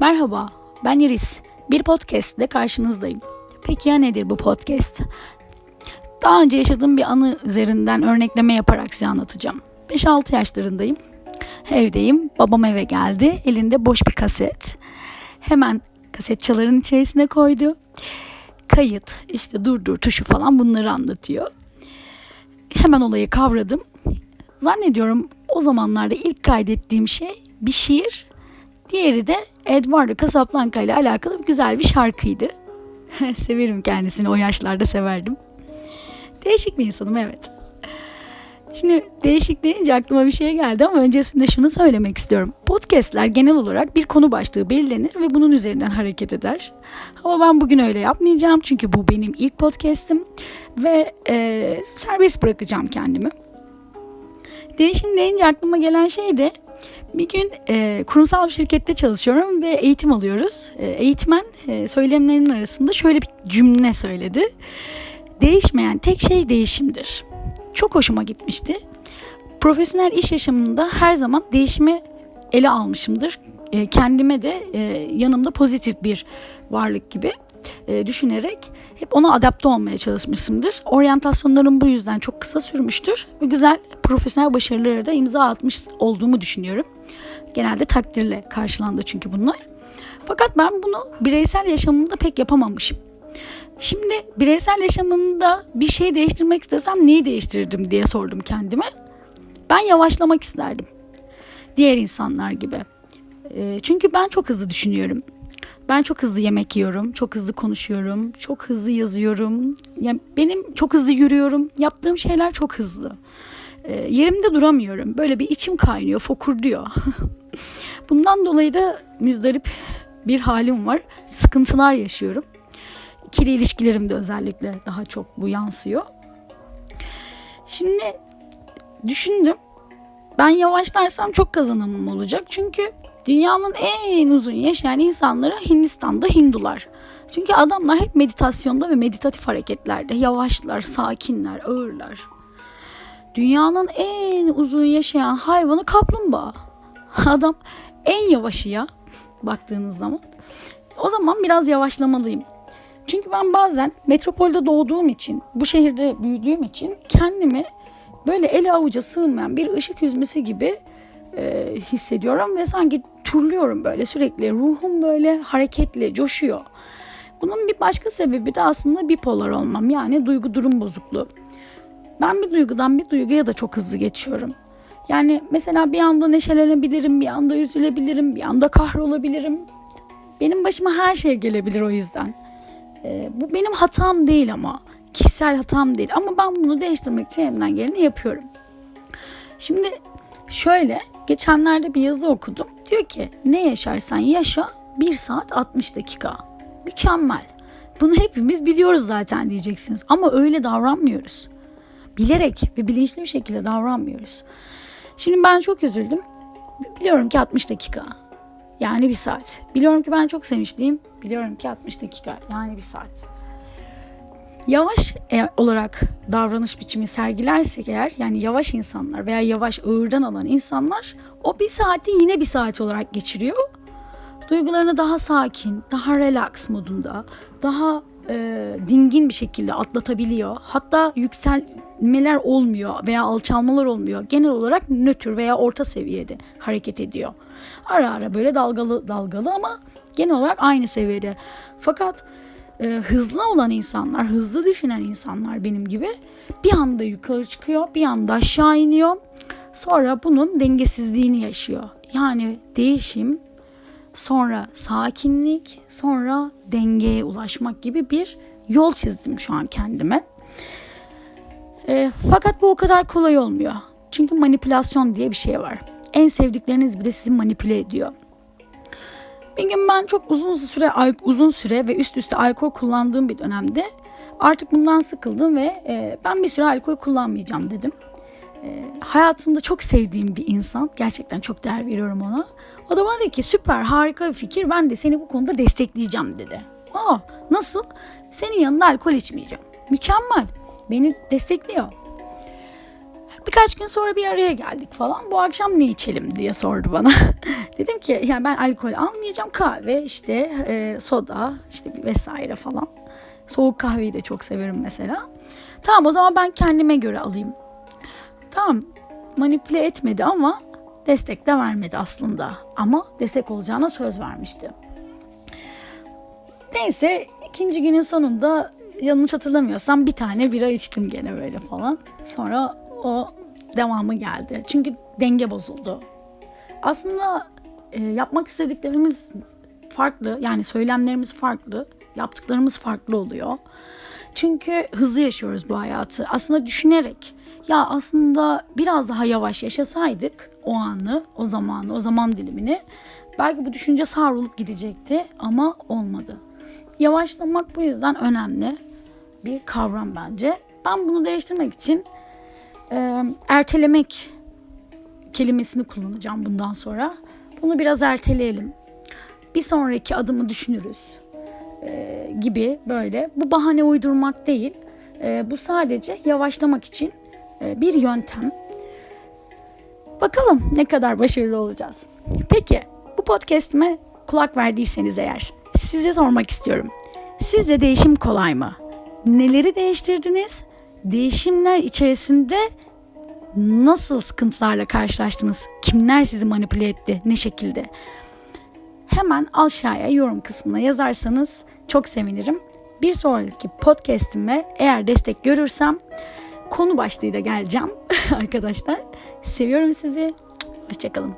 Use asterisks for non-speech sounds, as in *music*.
Merhaba, ben Iris. Bir podcast ile karşınızdayım. Peki ya nedir bu podcast? Daha önce yaşadığım bir anı üzerinden örnekleme yaparak size anlatacağım. 5-6 yaşlarındayım. Evdeyim. Babam eve geldi. Elinde boş bir kaset. Hemen kaset çaların içerisine koydu. Kayıt, işte durdur tuşu falan bunları anlatıyor. Hemen olayı kavradım. Zannediyorum o zamanlarda ilk kaydettiğim şey bir şiir. Diğeri de Eduardo Casablanca ile alakalı güzel bir şarkıydı. *laughs* Severim kendisini o yaşlarda severdim. Değişik bir insanım evet. Şimdi değişik deyince aklıma bir şey geldi ama öncesinde şunu söylemek istiyorum. Podcastler genel olarak bir konu başlığı belirlenir ve bunun üzerinden hareket eder. Ama ben bugün öyle yapmayacağım çünkü bu benim ilk podcast'im ve e, serbest bırakacağım kendimi. Değişim deyince aklıma gelen şey de bir gün e, kurumsal bir şirkette çalışıyorum ve eğitim alıyoruz. E, eğitmen e, söylemlerinin arasında şöyle bir cümle söyledi. Değişmeyen tek şey değişimdir. Çok hoşuma gitmişti. Profesyonel iş yaşamında her zaman değişimi ele almışımdır. E, kendime de e, yanımda pozitif bir varlık gibi e, düşünerek hep ona adapte olmaya çalışmışımdır. Oryantasyonlarım bu yüzden çok kısa sürmüştür ve güzel profesyonel başarılara da imza atmış olduğumu düşünüyorum. Genelde takdirle karşılandı çünkü bunlar. Fakat ben bunu bireysel yaşamımda pek yapamamışım. Şimdi bireysel yaşamımda bir şey değiştirmek istesem neyi değiştirirdim diye sordum kendime. Ben yavaşlamak isterdim. Diğer insanlar gibi. E, çünkü ben çok hızlı düşünüyorum. Ben çok hızlı yemek yiyorum, çok hızlı konuşuyorum, çok hızlı yazıyorum. Yani benim çok hızlı yürüyorum. Yaptığım şeyler çok hızlı. E, yerimde duramıyorum. Böyle bir içim kaynıyor, fokur diyor. *laughs* Bundan dolayı da müzdarip bir halim var. Sıkıntılar yaşıyorum. İkili ilişkilerimde özellikle daha çok bu yansıyor. Şimdi düşündüm. Ben yavaşlarsam çok kazanımım olacak. Çünkü Dünyanın en uzun yaşayan insanları Hindistan'da Hindular. Çünkü adamlar hep meditasyonda ve meditatif hareketlerde. Yavaşlar, sakinler, ağırlar. Dünyanın en uzun yaşayan hayvanı kaplumbağa. *laughs* Adam en yavaşı ya baktığınız zaman. O zaman biraz yavaşlamalıyım. Çünkü ben bazen metropolde doğduğum için, bu şehirde büyüdüğüm için kendimi böyle ele avuca sığmayan bir ışık hüzmesi gibi e, hissediyorum ve sanki turluyorum böyle sürekli ruhum böyle hareketli coşuyor. Bunun bir başka sebebi de aslında bipolar olmam yani duygu durum bozukluğu. Ben bir duygudan bir duyguya da çok hızlı geçiyorum. Yani mesela bir anda neşelenebilirim, bir anda üzülebilirim, bir anda kahrolabilirim. Benim başıma her şey gelebilir o yüzden. Ee, bu benim hatam değil ama. Kişisel hatam değil. Ama ben bunu değiştirmek için elimden geleni yapıyorum. Şimdi şöyle Geçenlerde bir yazı okudum. Diyor ki ne yaşarsan yaşa 1 saat 60 dakika. Mükemmel. Bunu hepimiz biliyoruz zaten diyeceksiniz. Ama öyle davranmıyoruz. Bilerek ve bilinçli bir şekilde davranmıyoruz. Şimdi ben çok üzüldüm. Biliyorum ki 60 dakika. Yani bir saat. Biliyorum ki ben çok sevinçliyim. Biliyorum ki 60 dakika. Yani bir saat yavaş e, olarak davranış biçimi sergilersek eğer yani yavaş insanlar veya yavaş ağırdan alan insanlar o bir saati yine bir saat olarak geçiriyor. Duygularını daha sakin, daha relax modunda, daha e, dingin bir şekilde atlatabiliyor. Hatta yükselmeler olmuyor veya alçalmalar olmuyor. Genel olarak nötr veya orta seviyede hareket ediyor. Ara ara böyle dalgalı dalgalı ama genel olarak aynı seviyede. Fakat e, hızlı olan insanlar, hızlı düşünen insanlar benim gibi bir anda yukarı çıkıyor, bir anda aşağı iniyor. Sonra bunun dengesizliğini yaşıyor. Yani değişim, sonra sakinlik, sonra dengeye ulaşmak gibi bir yol çizdim şu an kendime. E, fakat bu o kadar kolay olmuyor. Çünkü manipülasyon diye bir şey var. En sevdikleriniz bile sizi manipüle ediyor. Bir gün ben çok uzun süre uzun süre ve üst üste alkol kullandığım bir dönemde artık bundan sıkıldım ve e, ben bir süre alkol kullanmayacağım dedim. E, hayatımda çok sevdiğim bir insan, gerçekten çok değer veriyorum ona. O da bana dedi ki süper harika bir fikir ben de seni bu konuda destekleyeceğim dedi. Aa nasıl? Senin yanında alkol içmeyeceğim. Mükemmel. Beni destekliyor. Birkaç gün sonra bir araya geldik falan. Bu akşam ne içelim diye sordu bana. *laughs* Dedim ki yani ben alkol almayacağım. Kahve işte e, soda işte vesaire falan. Soğuk kahveyi de çok severim mesela. Tamam o zaman ben kendime göre alayım. Tamam manipüle etmedi ama destek de vermedi aslında. Ama destek olacağına söz vermişti. Neyse ikinci günün sonunda yanlış hatırlamıyorsam bir tane bira içtim gene böyle falan. Sonra o devamı geldi. Çünkü denge bozuldu. Aslında e, yapmak istediklerimiz farklı. Yani söylemlerimiz farklı. Yaptıklarımız farklı oluyor. Çünkü hızlı yaşıyoruz bu hayatı. Aslında düşünerek ya aslında biraz daha yavaş yaşasaydık o anı, o zamanı, o zaman dilimini belki bu düşünce savrulup gidecekti ama olmadı. Yavaşlamak bu yüzden önemli bir kavram bence. Ben bunu değiştirmek için e, ertelemek kelimesini kullanacağım bundan sonra. Bunu biraz erteleyelim. Bir sonraki adımı düşünürüz e, gibi böyle. Bu bahane uydurmak değil. E, bu sadece yavaşlamak için e, bir yöntem. Bakalım ne kadar başarılı olacağız. Peki bu podcast'ime kulak verdiyseniz eğer size sormak istiyorum. Sizce değişim kolay mı? Neleri değiştirdiniz? Değişimler içerisinde nasıl sıkıntılarla karşılaştınız? Kimler sizi manipüle etti? Ne şekilde? Hemen aşağıya yorum kısmına yazarsanız çok sevinirim. Bir sonraki podcast'ime eğer destek görürsem konu başlığıyla geleceğim *laughs* arkadaşlar. Seviyorum sizi. Hoşçakalın.